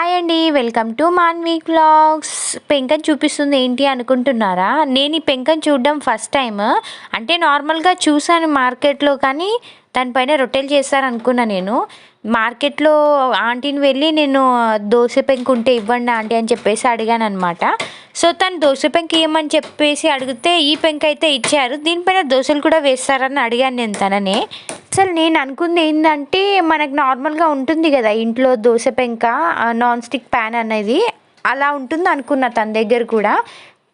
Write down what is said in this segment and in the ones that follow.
Hi అండి welcome to Manvi vlogs. పెంకని చూపిస్తుంది ఏంటి అనుకుంటున్నారా? నేను ఈ పెంకని చూడడం ఫస్ట్ టైం అంటే నార్మల్గా చూసాను మార్కెట్లో కానీ దానిపైన రొట్టెలు చేస్తారనుకున్నా నేను. మార్కెట్లో ఆంటీని వెళ్ళి నేను దోశ పెంక ఉంటే ఇవ్వండి ఆంటీ అని చెప్పేసి అడిగాను అనమాట సో తను దోశ పెంక ఇవ్వమని చెప్పేసి అడిగితే ఈ పెంక అయితే ఇచ్చారు. దీనిపైన దోశలు కూడా వేస్తారని అడిగాను నేను తననే. అసలు నేను అనుకుంది ఏంటంటే మనకు నార్మల్గా ఉంటుంది కదా ఇంట్లో దోశ పెంక నాన్ స్టిక్ ప్యాన్ అనేది. అలా ఉంటుంది అనుకున్నా తన దగ్గర కూడా.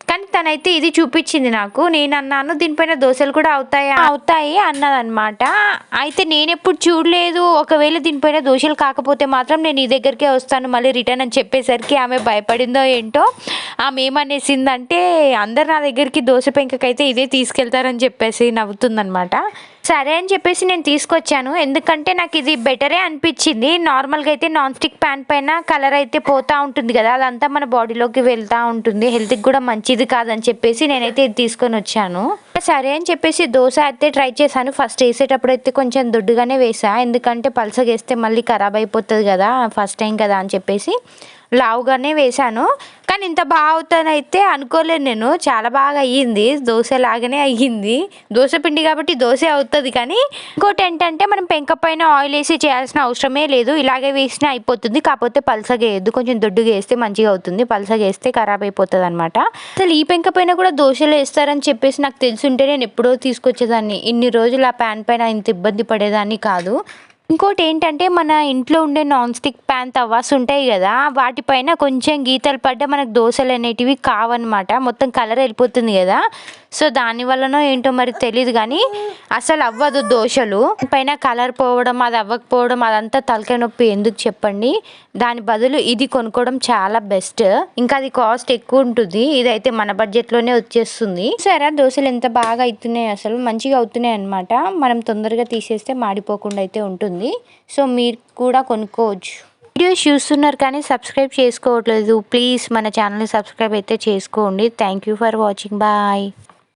కానీ తనైతే ఇది చూపించింది నాకు. నేను అన్నాను దీనిపైన దోశలు కూడా అవుతాయి? అవుతాయి అన్నదనమాట. అయితే నేను ఎప్పుడు చూడలేదు. ఒకవేళ దీనిపైన దోశలు కాకపోతే మాత్రం నేను ఈ దగ్గరికే వస్తాను మళ్ళీ రిటర్న్ అని చెప్పేసరికి ఆమె భయపడిందో ఏంటో. ఆమె ఏమనేసిందంటే అందరు నా దగ్గరికి దోశ పెంకకైతే ఇదే తీసుకెళ్తారని చెప్పేసి నవ్వుతుందనమాట సరే అని చెప్పేసి నేను తీసుకొచ్చాను. ఎందుకంటే నాకు ఇది బెటరే అనిపించింది. నార్మల్గా అయితే నాన్ స్టిక్ ప్యాన్ పైన కలర్ అయితే పోతూ ఉంటుంది కదా. అదంతా మన బాడీలోకి వెళ్తూ ఉంటుంది. హెల్త్కి కూడా మంచిది కాదని చెప్పేసి నేనైతే ఇది తీసుకొని వచ్చాను. సరే అని చెప్పేసి దోశ అయితే ట్రై చేశాను. ఫస్ట్ వేసేటప్పుడు అయితే కొంచెం దొడ్డుగానే వేసా. ఎందుకంటే పల్సగా వేస్తే మళ్ళీ ఖరాబ్ అయిపోతుంది కదా ఫస్ట్ టైం కదా అని చెప్పేసి లావుగానే వేశాను. కానీ ఇంత బాగా అవుతానైతే అనుకోలేను నేను. చాలా బాగా అయ్యింది. దోశ లాగానే అయ్యింది. దోశ పిండి కాబట్టి దోశ అవుతుంది కానీ ఇంకోటి ఏంటంటే మనం పెంక పైన ఆయిల్ వేసి చేయాల్సిన అవసరమే లేదు. ఇలాగే వేసినా అయిపోతుంది. కాకపోతే పలసగా వేయద్దు. కొంచెం దొడ్డుగా వేస్తే మంచిగా అవుతుంది. పలసగా వేస్తే ఖరాబ్ అయిపోతుంది అనమాట అసలు ఈ పెంక పైన కూడా దోశలు వేస్తారని చెప్పేసి నాకు తెలుసుంటే నేను ఎప్పుడో తీసుకొచ్చేదాన్ని. ఇన్ని రోజులు ఆ ప్యాన్ పైన ఇంత ఇబ్బంది పడేదాన్ని కాదు. ఇంకోటి ఏంటంటే మన ఇంట్లో ఉండే నాన్ స్టిక్ ప్యాన్ తవాస్ ఉంటాయి కదా వాటిపైన కొంచెం గీతలు పడ్డ మనకు దోశలు అనేటివి కావన్నమాట మొత్తం కలర్ వెళ్ళిపోతుంది కదా సో దానివల్లనో ఏంటో మరి తెలియదు కానీ అసలు అవ్వదు దోశలు పైన కలర్ పోవడం అది అవ్వకపోవడం అదంతా తలకాయ నొప్పి ఎందుకు చెప్పండి? దాని బదులు ఇది కొనుక్కోవడం చాలా బెస్ట్. ఇంకా అది కాస్ట్ ఎక్కువ ఉంటుంది. ఇదైతే మన బడ్జెట్లోనే వచ్చేస్తుంది. సరే దోశలు ఎంత బాగా అవుతున్నాయి అసలు? మంచిగా అవుతున్నాయి అనమాట మనం తొందరగా తీసేస్తే మాడిపోకుండా అయితే ఉంటుంది. సో మీరు కూడా కొనుక్కోవచ్చు. వీడియోస్ చూస్తున్నారు కానీ సబ్స్క్రైబ్ చేసుకోవట్లేదు. ప్లీజ్ మన ఛానల్ని సబ్స్క్రైబ్ అయితే చేసుకోండి. Thank you for watching. Bye.